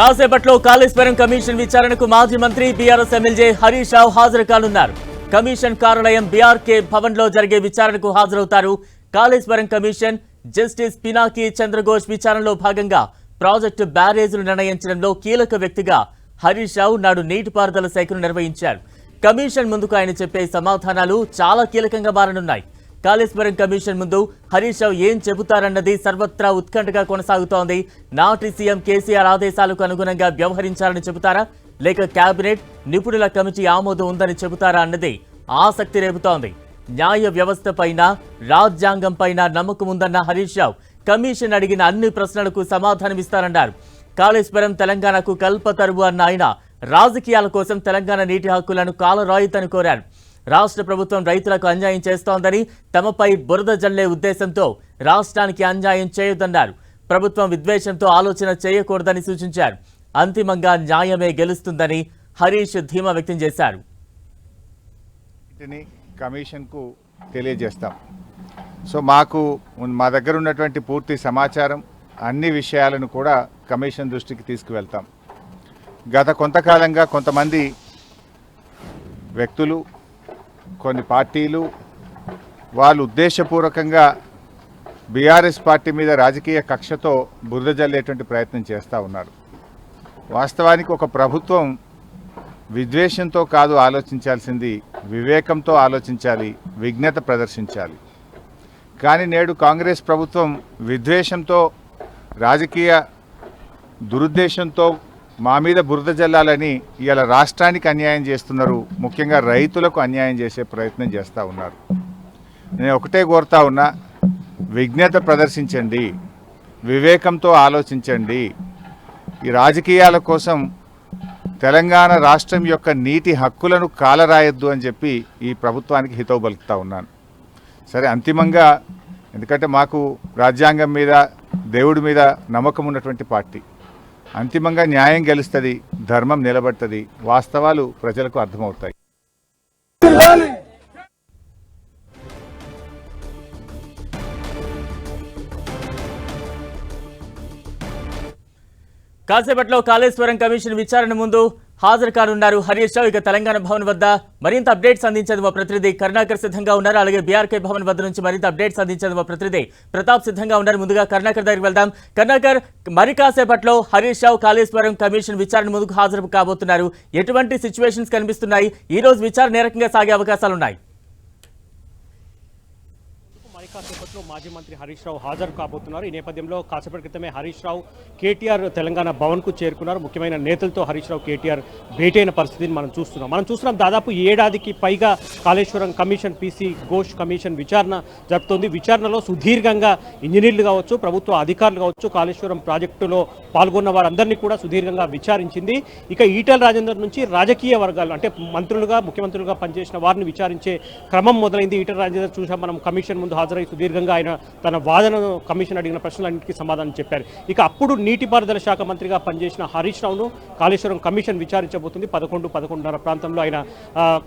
కాసేపట్లో కాళేశ్వరం కమిషన్ విచారణకు మాజీ మంత్రి బీఆర్ఎస్ ఎమ్మెల్యే హరీష్ రావు హాజరు కానున్నారు కమిషన్ కార్యాలయం బీఆర్కే భవన్లో జరిగే విచారణకు హాజరవుతారు కాళేశ్వరం కమిషన్ జస్టిస్ పినాకి చంద్రఘోష్ విచారణలో భాగంగా ప్రాజెక్టు బ్యారేజీలు నిర్ణయించడంలో కీలక వ్యక్తిగా హరీష్ రావు నాడు నీటిపారుదల శాఖను నిర్వహించారు. కమిషన్ ముందుకు ఆయన చెప్పే సమాధానాలు చాలా కీలకంగా మారనున్నాయి. కాళేశ్వరం కమిషన్ ముందు హరీష్ రావు ఏం చెబుతారన్నది సర్వత్రా ఉత్కంఠగా కొనసాగుతోంది. నాటి సీఎం కేసీఆర్ ఆదేశాలకు అనుగుణంగా వ్యవహరించాలని చెబుతారా? లేక కేబినెట్ నిపుణుల కమిటీ ఆమోదం ఉందని చెబుతారా అన్నది ఆసక్తి రేపుతోంది. న్యాయ వ్యవస్థ పైన రాజ్యాంగం పైన నమ్మకం ఉందన్న హరీష్ రావు కమిషన్ అడిగిన అన్ని ప్రశ్నలకు సమాధానమిస్తారన్నారు కాళేశ్వరం తెలంగాణకు కల్పతరువు అన్న ఆయన రాజకీయాల కోసం తెలంగాణ నీటి హక్కులను కాలరాయితని కోరారు. రాష్ట్ర ప్రభుత్వం రైతులకు అన్యాయం చేస్తోందని తమపై బురద జల్లే ఉద్దేశంతో రాష్ట్రానికి అన్యాయం చేయొద్దన్నారు. ప్రభుత్వం విద్వేషంతో ఆలోచన చేయకూడదని సూచించారు. అంతిమంగా న్యాయమే గెలుస్తుందని హరీష్ ధీమా వ్యక్తం చేశారు. వీటిని కమిషన్కు తెలియజేస్తాం. సో మాకు మా దగ్గర ఉన్నటువంటి పూర్తి సమాచారం అన్ని విషయాలను కూడా కమిషన్ దృష్టికి తీసుకువెళ్తాం. గత కొంతకాలంగా కొంతమంది వ్యక్తులు కొన్ని పార్టీలు వాళ్ళు ఉద్దేశపూర్వకంగా బీఆర్ఎస్ పార్టీ మీద రాజకీయ కక్షతో బురద జల్లేటువంటి ప్రయత్నం చేస్తూ ఉన్నారు. వాస్తవానికి ఒక ప్రభుత్వం విద్వేషంతో కాదు ఆలోచించాల్సింది వివేకంతో ఆలోచించాలి విజ్ఞత ప్రదర్శించాలి. కానీ నేడు కాంగ్రెస్ ప్రభుత్వం విద్వేషంతో రాజకీయ దురుద్దేశంతో మా మీద బురద జల్లాలని ఇవాళ రాష్ట్రానికి అన్యాయం చేస్తున్నారు ముఖ్యంగా రైతులకు అన్యాయం చేసే ప్రయత్నం చేస్తూ ఉన్నారు. నేను ఒకటే కోరుతా ఉన్నా విజ్ఞత ప్రదర్శించండి వివేకంతో ఆలోచించండి. ఈ రాజకీయాల కోసం తెలంగాణ రాష్ట్రం యొక్క నీటి హక్కులను కాలరాయొద్దు అని చెప్పి ఈ ప్రభుత్వానికి హితవు పలుకుతా ఉన్నాను. సరే అంతిమంగా ఎందుకంటే మాకు రాజ్యాంగం మీద దేవుడి మీద నమ్మకం ఉన్నటువంటి పార్టీ. అంతిమంగా న్యాయం గెలుస్తుంది ధర్మం నిలబడుతుంది వాస్తవాలు ప్రజలకు అర్థమవుతాయి. కాసేపట్లో కాళేశ్వరం కమిషన్ విచారణ ముందు హాజరు కానున్నారు హరీష్ రావు ఇక తెలంగాణ భవన్ వద్ద మరింత అప్డేట్స్ అందించేది మా ప్రతినిధి కరుణాకర్ సిద్ధంగా ఉన్నారు. అలాగే బీఆర్కే భవన్ వద్ద నుంచి మరింత అప్డేట్స్ అందించేది మా ప్రతినిధి ప్రతాప్ సిద్ధంగా ఉన్నారు. ముందుగా కరుణాకర్ దగ్గరికి వెళ్దాం. కరుణాకర్ మరి కాసేపట్లో హరీష్ రావు కాళేశ్వరం కమిషన్ విచారణ ముందుకు హాజరు కాబోతున్నారు. ఎటువంటి సిచ్యువేషన్స్ కనిపిస్తున్నాయి? ఈ రోజు విచారణ ఏ రకంగా సాగే అవకాశాలు ఉన్నాయి కాసేపట్లో మాజీ మంత్రి హరీష్ రావు హాజరు కాబోతున్నారు. ఈ నేపథ్యంలో కాసేపటి క్రితమే హరీష్ రావు కేటీఆర్ తెలంగాణ భవన్కు చేరుకున్నారు. ముఖ్యమైన నేతలతో హరీష్ రావు కేటీఆర్ భేటీ అయిన పరిస్థితిని మనం చూస్తున్నాం. మనం చూస్తున్నాం దాదాపు ఏడాదికి పైగా Kaleshwaram commission PC Ghosh commission విచారణ జరుపుతోంది. విచారణలో సుదీర్ఘంగా ఇంజనీర్లు కావచ్చు ప్రభుత్వ అధికారులు కావచ్చు కాళేశ్వరం ప్రాజెక్టులో పాల్గొన్న వారందరినీ కూడా సుదీర్ఘంగా విచారించింది. ఇక ఈటల రాజేందర్ నుంచి రాజకీయ వర్గాలు అంటే మంత్రులుగా ముఖ్యమంత్రులుగా పనిచేసిన వారిని విచారించే క్రమం మొదలైంది. ఈటల రాజేందర్ చూసాం మనం కమిషన్ ముందు హాజరు సుదీర్ఘంగా ఆయన తన వాదనను కమిషన్ అడిగిన ప్రశ్నలన్నింటికీ సమాధానం చెప్పారు. ఇక అప్పుడు నీటిపారుదల శాఖ మంత్రిగా పనిచేసిన హరీష్ రావును కాళేశ్వరం కమిషన్ విచారించబోతుంది. పదకొండు పదకొండున్నర ప్రాంతంలో ఆయన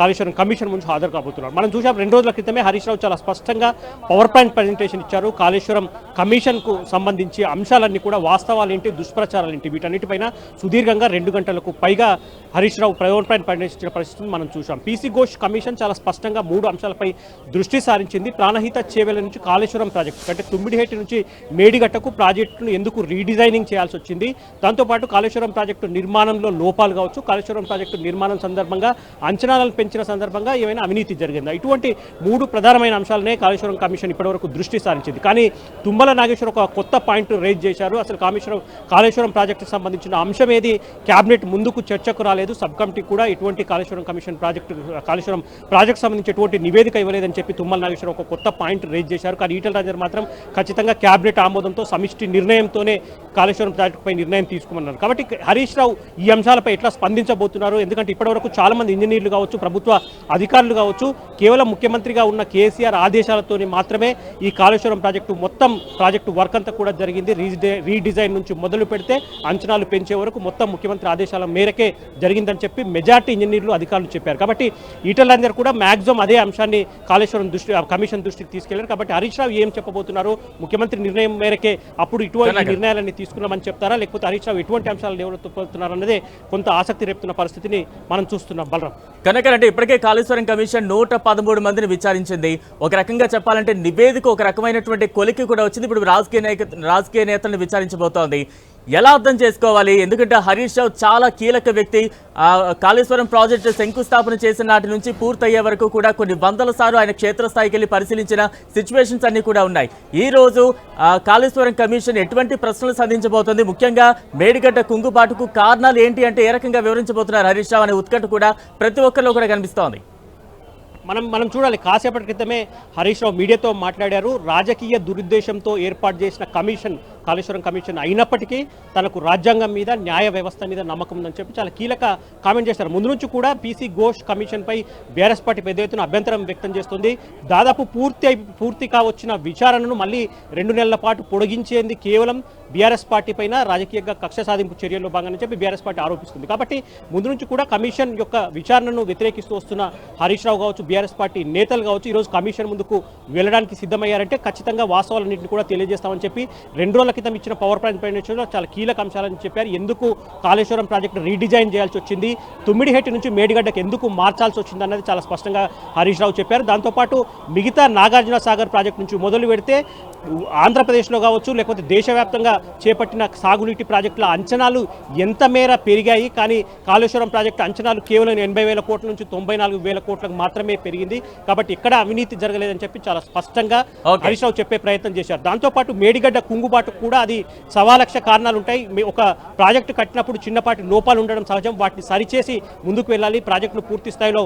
కాళేశ్వరం కమిషన్ ముందు హాజరు కాబోతున్నారు. మనం చూసాం రెండు రోజుల క్రితమే హరీష్ రావు చాలా స్పష్టంగా పవర్ పాయింట్ ప్రజెంటేషన్ ఇచ్చారు. కాళేశ్వరం కమిషన్కు సంబంధించి అంశాలన్నీ కూడా వాస్తవాలు ఏంటి దుష్ప్రచారాలు ఏంటి వీటన్నిటిపైన సుదీర్ఘంగా రెండు గంటలకు పైగా హరీష్ రావు పవర్ పాయింట్ ప్రకటించిన పరిస్థితిని మనం చూసాం. పీసీ ఘోష్ కమిషన్ చాలా స్పష్టంగా మూడు అంశాలపై దృష్టి సారించింది. ప్రాణహిత చేవెల నుంచి కాళేశ్వరం ప్రాజెక్టు అంటే తుమ్మిడిహేటి నుంచి మేడిగట్టకు ప్రాజెక్టును ఎందుకు రీడిజైనింగ్ చేయాల్సి వచ్చింది? దాంతోపాటు కాళేశ్వరం ప్రాజెక్టు నిర్మాణంలో లోపాలు కావచ్చు కాళేశ్వరం ప్రాజెక్టు నిర్మాణం సందర్భంగా అంచనాలను పెంచిన సందర్భంగా ఏమైనా అవినీతి జరిగిందా? ఇటువంటి మూడు ప్రధానమైన అంశాలనే కాళేశ్వరం కమిషన్ ఇప్పటివరకు దృష్టి సారించింది. కానీ తుమ్మల నాగేశ్వర ఒక కొత్త పాయింట్ రేజ్ చేశారు. అసలు కామేశ్వరం కాళేశ్వరం ప్రాజెక్టుకు సంబంధించిన అంశం ఏది? క్యాబినెట్ ముందుకు చర్చకు రాలేదు. సబ్ కమిటీ కూడా ఇటువంటి Kaleshwaram commission project Kaleshwaram project సంబంధించి ఎటువంటి నివేదిక ఇవ్వలేదని చెప్పి తుమ్మల నాగేశ్వర ఒక కొత్త పాయింట్ రేజ్ చేశారు. కానీ ఈటల రాజేందర్ మాత్రం ఖచ్చితంగా క్యాబినెట్ ఆమోదంతో సమిష్టి నిర్ణయంతోనే కాళేశ్వరం ప్రాజెక్టుపై నిర్ణయం తీసుకున్నారు కాబట్టి హరీష్ రావు ఈ అంశాలపై ఎట్లా స్పందించబోతున్నారు? ఎందుకంటే ఇప్పటివరకు చాలామంది ఇంజనీర్లు కావచ్చు ప్రభుత్వ అధికారులు కావచ్చు కేవలం ముఖ్యమంత్రిగా ఉన్న కేసీఆర్ ఆదేశాలతోనే మాత్రమే ఈ కాళేశ్వరం ప్రాజెక్టు మొత్తం ప్రాజెక్టు వర్క్ అంతా కూడా జరిగింది. రీడిజైన్ నుంచి మొదలు పెడితే అంచనాలు పెంచే వరకు మొత్తం ముఖ్యమంత్రి ఆదేశాల మేరకే జరిగిందని చెప్పి మెజార్టీ ఇంజనీర్లు అధికారులు చెప్పారు. కాబట్టి ఈటలందరూ కూడా మాక్సిమం అదే అంశాన్ని కాళేశ్వరం దృష్టి కమిషన్ దృష్టికి తీసుకెళ్ళారు. కాబట్టి హరీష్ రావు ఏం చెప్పబోతున్నారు? ముఖ్యమంత్రి నిర్ణయం మేరకే అప్పుడు ఇటువంటి. నిర్ణయాలన్నీ తీసుకున్నామని చెప్తారా? లేకపోతే హరీష్ రావు ఎటువంటి అంశాలు లేవనెత్తుతున్నారు అన్నదే కొంత ఆసక్తి రేపుతున్న పరిస్థితిని మనం చూస్తున్నాం. బలరాం. కనుక అంటే ఇప్పటికే కాళేశ్వరం కమిషన్ నూట పదమూడు మందిని విచారించింది. ఒక రకంగా చెప్పాలంటే నివేదిక ఒక రకమైనటువంటి కొలికి కూడా వచ్చింది. ఇప్పుడు రాజకీయ నాయక రాజకీయ నేతలను విచారించబోతోంది. ఎలా అర్థం చేసుకోవాలి? ఎందుకంటే హరీష్ రావు చాలా కీలక వ్యక్తి. కాళేశ్వరం ప్రాజెక్టు శంకుస్థాపన చేసిన నాటి నుంచి పూర్తయ్యే వరకు కూడా కొన్ని వందల సార్లు ఆయన క్షేత్రస్థాయికి వెళ్ళి పరిశీలించిన సిచ్యువేషన్స్ అన్నీ కూడా ఉన్నాయి. ఈ రోజు కాళేశ్వరం కమిషన్ ఎటువంటి ప్రశ్నలు సంధించబోతుంది? ముఖ్యంగా మేడిగడ్డ కుంగుబాటుకు కారణాలు ఏంటి అంటే ఏ రకంగా వివరించబోతున్నారు హరీష్ రావు అనే ఉత్కట కూడా ప్రతి ఒక్కరిలో కూడా కనిపిస్తోంది. మనం మనం చూడాలి. కాసేపటి క్రితమే హరీష్ రావు మీడియాతో మాట్లాడారు. రాజకీయ దురుద్దేశంతో ఏర్పాటు చేసిన కమిషన్ కాళేశ్వరం కమిషన్ అయినప్పటికీ తనకు రాజ్యాంగం మీద న్యాయ వ్యవస్థ మీద నమ్మకం ఉందని చెప్పి చాలా కీలక కామెంట్ చేశారు. ముందు నుంచి కూడా పీసీ ఘోష్ కమిషన్పై బీఆర్ఎస్ పార్టీ పెద్ద ఎత్తున అభ్యంతరం వ్యక్తం చేస్తుంది. దాదాపు పూర్తి పూర్తి కావచ్చిన విచారణను మళ్ళీ రెండు నెలల పాటు పొడిగించేంది కేవలం బీఆర్ఎస్ పార్టీ పైన రాజకీయంగా కక్ష సాధింపు చర్యల్లో భాగంగా చెప్పి బీఆర్ఎస్ పార్టీ ఆరోపిస్తుంది. కాబట్టి ముందు నుంచి కూడా కమిషన్ యొక్క విచారణను వ్యతిరేకిస్తూ వస్తున్న హరీష్ రావు కావచ్చు బీఆర్ఎస్ పార్టీ నేతలు కావచ్చు ఈరోజు కమిషన్ ముందుకు వెళ్ళడానికి సిద్ధమయ్యారంటే ఖచ్చితంగా వాస్తవాలన్నింటినీ కూడా తెలియజేస్తామని చెప్పి రెండు రోజుల క్రితం ఇచ్చిన పవర్ పాయింట్ ప్రకటనలో చాలా కీలక అంశాలని చెప్పారు. ఎందుకు కాళేశ్వరం ప్రాజెక్టు రీడిజైన్ చేయాల్సి వచ్చింది? తుమ్మిడిహెట్టి నుంచి మేడిగడ్డకు ఎందుకు మార్చాల్సి వచ్చింది అన్నది చాలా స్పష్టంగా హరీష్ రావు చెప్పారు. దాంతోపాటు మిగతా నాగార్జున సాగర్ ప్రాజెక్టు నుంచి మొదలు పెడితే ఆంధ్రప్రదేశ్లో కావచ్చు లేకపోతే దేశవ్యాప్తంగా చేపట్టిన సాగునీటి ప్రాజెక్టుల అంచనాలు ఎంత మేర పెరిగాయి? కానీ కాళేశ్వరం ప్రాజెక్టు అంచనాలు కేవలం ఎనభై వేల కోట్ల నుంచి తొంభై నాలుగు వేల కోట్లకు మాత్రమే పెరిగింది. కాబట్టి ఇక్కడ అవినీతి జరగలేదని చెప్పి చాలా స్పష్టంగా. హరీష్ రావు చెప్పే ప్రయత్నం చేశారు. దాంతోపాటు మేడిగడ్డ కుంగుబాటు కూడా అది సవాలక్ష కారణాలు ఉంటాయి మీ- ఒక ప్రాజెక్టు కట్టినప్పుడు చిన్నపాటి లోపాలు ఉండడం సహజం. వాటిని సరిచేసి ముందుకు వెళ్ళాలి. ప్రాజెక్టును పూర్తి స్థాయిలో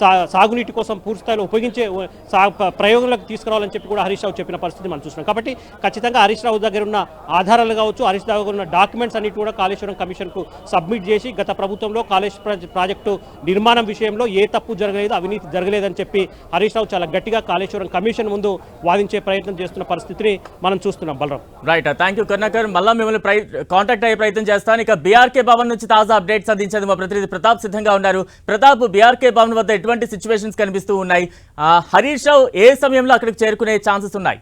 సా- సాగునీటి కోసం పూర్తి స్థాయిలో ఉపయోగించే సా- ప్రయోగంలోకి తీసుకురావాలని చెప్పి కూడా హరీష్ రావు చెప్పిన పరిస్థితి మనం చూస్తున్నాం. కాబట్టి ఖచ్చితంగా హరీష్ రావు దగ్గర ఉన్న ఆధారాలు కావచ్చు హరీష్ రావు దగ్గర ఉన్న డాక్యుమెంట్స్ అన్నిటి కూడా కాళేశ్వరం కమిషన్కు సబ్మిట్ చేసి గత ప్రభుత్వంలో కాళేశ్వర ప్రాజెక్టు నిర్మాణం విషయంలో ఏ తప్పు జరగలేదు అవినీతి జరగలేదని చెప్పి హరీష్ రావు చాలా గట్టిగా కాళేశ్వరం కమిషన్ ముందు వాదించే ప్రయత్నం చేస్తున్న పరిస్థితిని మనం చూస్తున్నాం. Balram. Right thank you Karunakar. మళ్ళా మిమ్మల్ని కాంటాక్ట్ అయ్యే ప్రయత్నం చేస్తాను. ఇక బీఆర్కే భవన్ నుంచి తాజా అప్డేట్స్ అందించేది మా ప్రతినిధి ప్రతాప్ సిద్ధంగా ఉన్నారు. ప్రతాప్ బీఆర్కే భవన్ వద్ద ఎటువంటి సిచ్యువేషన్స్ కనిపిస్తూ ఉన్నాయి? హరీష్ రావు ఏ సమయంలో అక్కడికి చేరుకునే ఛాన్సెస్ ఉన్నాయి?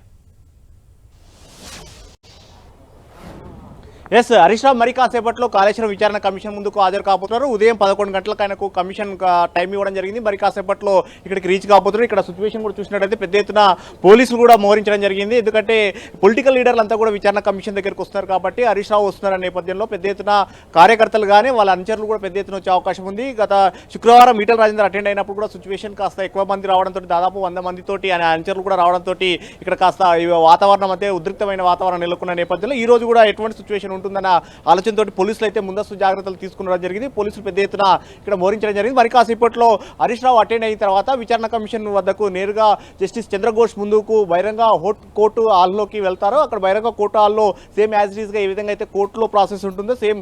ఎస్ హరీష్ రావు మరి కాసేపట్లో కాళేశ్వరం విచారణ కమిషన్ ముందుకు హాజరు కాబోతున్నారు. ఉదయం పదకొండు గంటలకు ఆయనకు కమిషన్ టైం ఇవ్వడం జరిగింది. మరి కాసేపట్లో ఇక్కడికి రీచ్ కాబోతున్నారు. ఇక్కడ సిచ్యువేషన్ కూడా చూసినట్టయితే పెద్ద ఎత్తున పోలీసులు కూడా మోహరించడం జరిగింది. ఎందుకంటే పొలిటికల్ లీడర్లు అంతా కూడా విచారణ కమిషన్ దగ్గరికి వస్తున్నారు కాబట్టి హరీష్ రావు వస్తున్న నేపథ్యంలో పెద్ద ఎత్తున కార్యకర్తలు కానీ వాళ్ళ అనుచరులు కూడా పెద్ద ఎత్తున వచ్చే అవకాశం ఉంది. గత శుక్రవారం ఈటల రాజేందర్ అటెండ్ అయినప్పుడు కూడా సిచ్యువేషన్ కాస్త ఎక్కువ మంది రావడంతో దాదాపు వంద మందితోటి ఆయన అనుచరులు కూడా రావడంతో ఇక్కడ కాస్త ఈ వాతావరణం అయితే ఉద్రిక్తమైన వాతావరణం నెలకొన్న నేపథ్యంలో ఈ రోజు కూడా ఎటువంటి సిచ్యువేషన్ ఉంటుందన్న ఆలోచనతో పోలీసులు అయితే ముందస్తు జాగ్రత్తలు తీసుకునడం జరిగింది. పోలీసులు పెద్ద ఎత్తున ఇక్కడ మోరించడం జరిగింది. మరి కాసేపట్లో హరీష్ రావు అటెండ్ అయిన తర్వాత విచారణ కమిషన్ వద్దకు నేరుగా జస్టిస్ చంద్రఘోష్ ముందుకు బహిరంగ హోట్ కోర్టు హాల్లోకి వెళ్తారు. అక్కడ బహిరంగ కోర్టు హాల్లో సేమ్ యాజ్ ఇట్గా ఏ విధంగా అయితే కోర్టులో ప్రాసెస్ ఉంటుందో సేమ్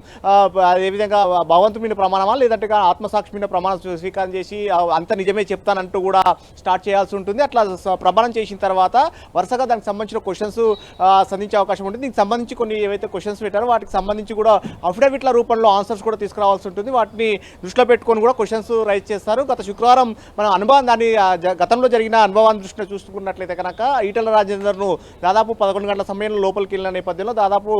ఏ విధంగా భగవంతు మీద ప్రమాణమా లేదంటే ఆత్మసాక్షి మీద ప్రమాణం స్వీకారం చేసి అంత నిజమే చెప్తానంటూ కూడా స్టార్ట్ చేయాల్సి ఉంటుంది. అట్లా ప్రమాణం చేసిన తర్వాత వరుసగా దానికి సంబంధించిన క్వశ్చన్స్ సంధించే అవకాశం ఉంటుంది. దీనికి సంబంధించి కొన్ని ఏవైతే క్వశ్చన్స్ పెట్టారో వాటికి సంబంధించి కూడా అఫిడవిట్ల రూపంలో ఆన్సర్స్ కూడా తీసుకురావాల్సి ఉంటుంది. వాటిని దృష్టిలో పెట్టుకొని కూడా క్వశ్చన్స్ రైజ్ చేస్తారు. గత శుక్రవారం మన అనుభవం దాన్ని గతంలో జరిగిన అనుభవాన్ని దృష్టిలో చూసుకున్నట్లయితే కనుక ఈటల రాజేందర్ను దాదాపు పదకొండు గంటల సమయంలో లోపలికి వెళ్ళిన నేపథ్యంలో దాదాపు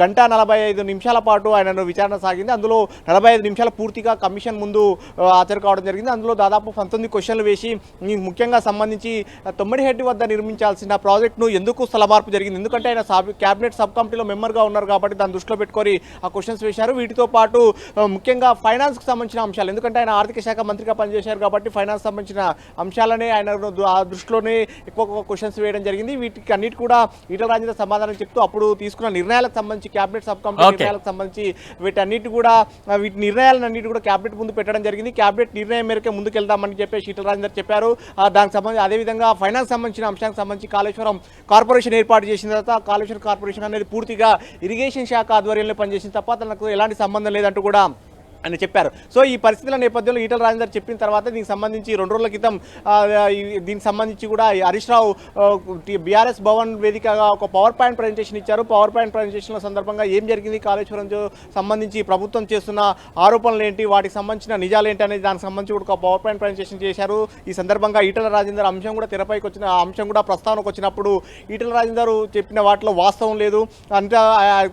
గంట నలభై ఐదు నిమిషాల పాటు ఆయనను విచారణ సాగింది. అందులో నలభై ఐదు నిమిషాలు పూర్తిగా కమిషన్ ముందు హాజరు కావడం జరిగింది. అందులో దాదాపు పంతొమ్మిది క్వశ్చన్లు వేసి ముఖ్యంగా సంబంధించి ఆ, తొమ్మిడిహెడ్డి వద్ద నిర్మించాల్సిన ప్రాజెక్టును ఎందుకు స్థల మార్పు జరిగింది? ఎందుకంటే ఆయన సబ్ క్యాబినెట్ సబ్ కమిటీలో మెంబర్గా ఉన్నారు కాబట్టి దాన్ని దృష్టిలో పెట్టుకొని ఆ క్వశ్చన్స్ వేశారు. వీటితో పాటు ముఖ్యంగా ఫైనాన్స్కి సంబంధించిన అంశాలు. ఎందుకంటే ఆయన ఆర్థిక శాఖ మంత్రిగా పనిచేశారు కాబట్టి ఫైనాన్స్ సంబంధించిన అంశాలనే ఆయన ఆ దృష్టిలోనే ఎక్కువ క్వశ్చన్స్ వేయడం జరిగింది. వీటికి అన్నిటి కూడా ఈటల రాజేంద్ర సమాధానం చెప్తూ అప్పుడు తీసుకున్న నిర్ణయాలకు సంబంధించి క్యాబినెట్ సబ్ కమిటీ. నిర్ణయాలకు సంబంధించి వీటన్నిటి కూడా వీటి నిర్ణయాలన్నిటి కూడా క్యాబినెట్ ముందు పెట్టడం జరిగింది. క్యాబినెట్ నిర్ణయం మేరకే ముందుకెళ్దామని చెప్పేసి ఈటల రాజేందర్ చెప్పారు. దానికి సంబంధించి అదేవిధంగా ఫైనాన్స్ సంబంధించిన అంశానికి సంబంధించి కాళేశ్వరం కార్పొరేషన్ ఏర్పాటు చేసిన తర్వాత కాళేశ్వరం కార్పొరేషన్ అనేది పూర్తిగా ఇరిగేషన్ శాఖ ఆధ్వర్యంలో పనిచేసింది తప్ప తనకు ఎలాంటి సంబంధం లేదంటూ కూడా అని చెప్పారు. సో ఈ పరిస్థితుల నేపథ్యంలో ఈటల రాజేందర్ చెప్పిన తర్వాత దీనికి సంబంధించి రెండు రోజుల క్రితం దీనికి సంబంధించి కూడా హరీష్ రావు బీఆర్ఎస్ భవన్ వేదికగా ఒక పవర్ పాయింట్ ప్రజెంటేషన్ ఇచ్చారు. పవర్ పాయింట్ ప్రజెంటేషన్ల సందర్భంగా ఏం జరిగింది? కాళేశ్వరం సంబంధించి ప్రభుత్వం చేస్తున్న ఆరోపణలు ఏంటి? వాటికి సంబంధించిన నిజాలు ఏంటి అనేది దానికి సంబంధించి కూడా ఒక పవర్ పాయింట్ ప్రజెంటేషన్ చేశారు. ఈ సందర్భంగా ఈటల రాజేందర్ అంశం కూడా తెరపైకి వచ్చిన అంశం కూడా ప్రస్తావనకు వచ్చినప్పుడు ఈటల రాజేందర్ చెప్పిన వాటిలో వాస్తవం లేదు. అంటే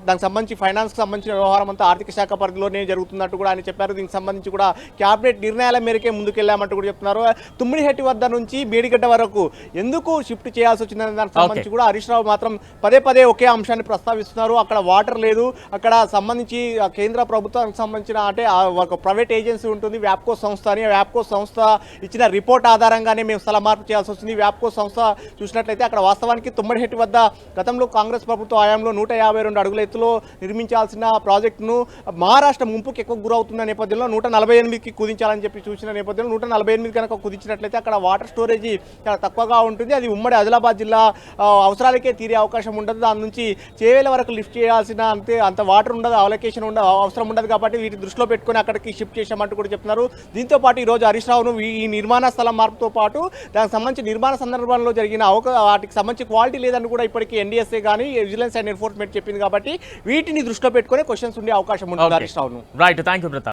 దానికి సంబంధించి ఫైనాన్స్కి సంబంధించిన వ్యవహారం అంతా ఆర్థిక శాఖ పరిధిలోనే జరుగుతున్నట్టు కూడా ఆయన చెప్పారు. దీనికి సంబంధించి కూడా క్యాబినెట్ నిర్ణయాల మేరకే ముందుకెళ్ళామంటూ కూడా చెప్తున్నారు. తుమ్మిడిహెట్టి వద్ద నుంచి మేడిగడ్డ వరకు ఎందుకు షిఫ్ట్ చేయాల్సి వచ్చిందనే దానికి సంబంధించి కూడా హరీష్ రావు మాత్రం పదే పదే ఒకే అంశాన్ని ప్రస్తావిస్తున్నారు. అక్కడ వాటర్ లేదు. అక్కడ సంబంధించి కేంద్ర ప్రభుత్వానికి సంబంధించిన అంటే ఒక ప్రైవేట్ ఏజెన్సీ ఉంటుంది. వ్యాప్కో సంస్థ అని వ్యాప్కో సంస్థ ఇచ్చిన రిపోర్ట్ ఆధారంగానే మేము స్థల మార్పు చేయాల్సి వచ్చింది వ్యాప్కో సంస్థ చూసినట్లయితే అక్కడ వాస్తవానికి తుమ్మడిహెట్టి వద్ద గతంలో కాంగ్రెస్ ప్రభుత్వ హయాంలో నూట యాభై రెండు అడుగుల ఎత్తులో నిర్మించాల్సిన ప్రాజెక్టును మహారాష్ట్ర ముంపుకి ఎక్కువ గురవుతున్న నేపథ్యంలో నూట నలభై ఎనిమిదికి కుదించాలని చెప్పి చూసిన నేపథ్యంలో నూట నలభై ఎనిమిది కనుక కుదించినట్లయితే అక్కడ వాటర్ స్టోరేజ్ చాలా తక్కువగా ఉంటుంది. అది ఉమ్మడి ఆదిలాబాద్ జిల్లా అవసరాలకే తీరే అవకాశం ఉండదు. దాని నుంచి చేవేల వరకు లిఫ్ట్ చేయాల్సిన అంతే అంత వాటర్ ఉండదు అవలకేషన్ ఉండదు అవసరం ఉండదు కాబట్టి వీటి దృష్టిలో పెట్టుకొని అక్కడికి షిఫ్ట్ చేశామంటూ కూడా చెప్తున్నారు. దీంతో పాటు ఈరోజు హరీష్ రావును ఈ నిర్మాణ స్థలం మార్పుతో పాటు దానికి సంబంధించి నిర్మాణ సందర్భంలో జరిగిన వాటికి సంబంధించి క్వాలిటీ లేదని కూడా ఇప్పటికీ ఎన్డీఎస్ఏ కానీ విజిలెన్స్ అండ్ ఎన్ఫోర్స్మెంట్ చెప్పింది కాబట్టి వీటిని దృష్టిలో పెట్టుకొని క్వశ్చన్స్ ఉండే అవకాశం ఉంటుంది హరీష్ రావును. Right thank you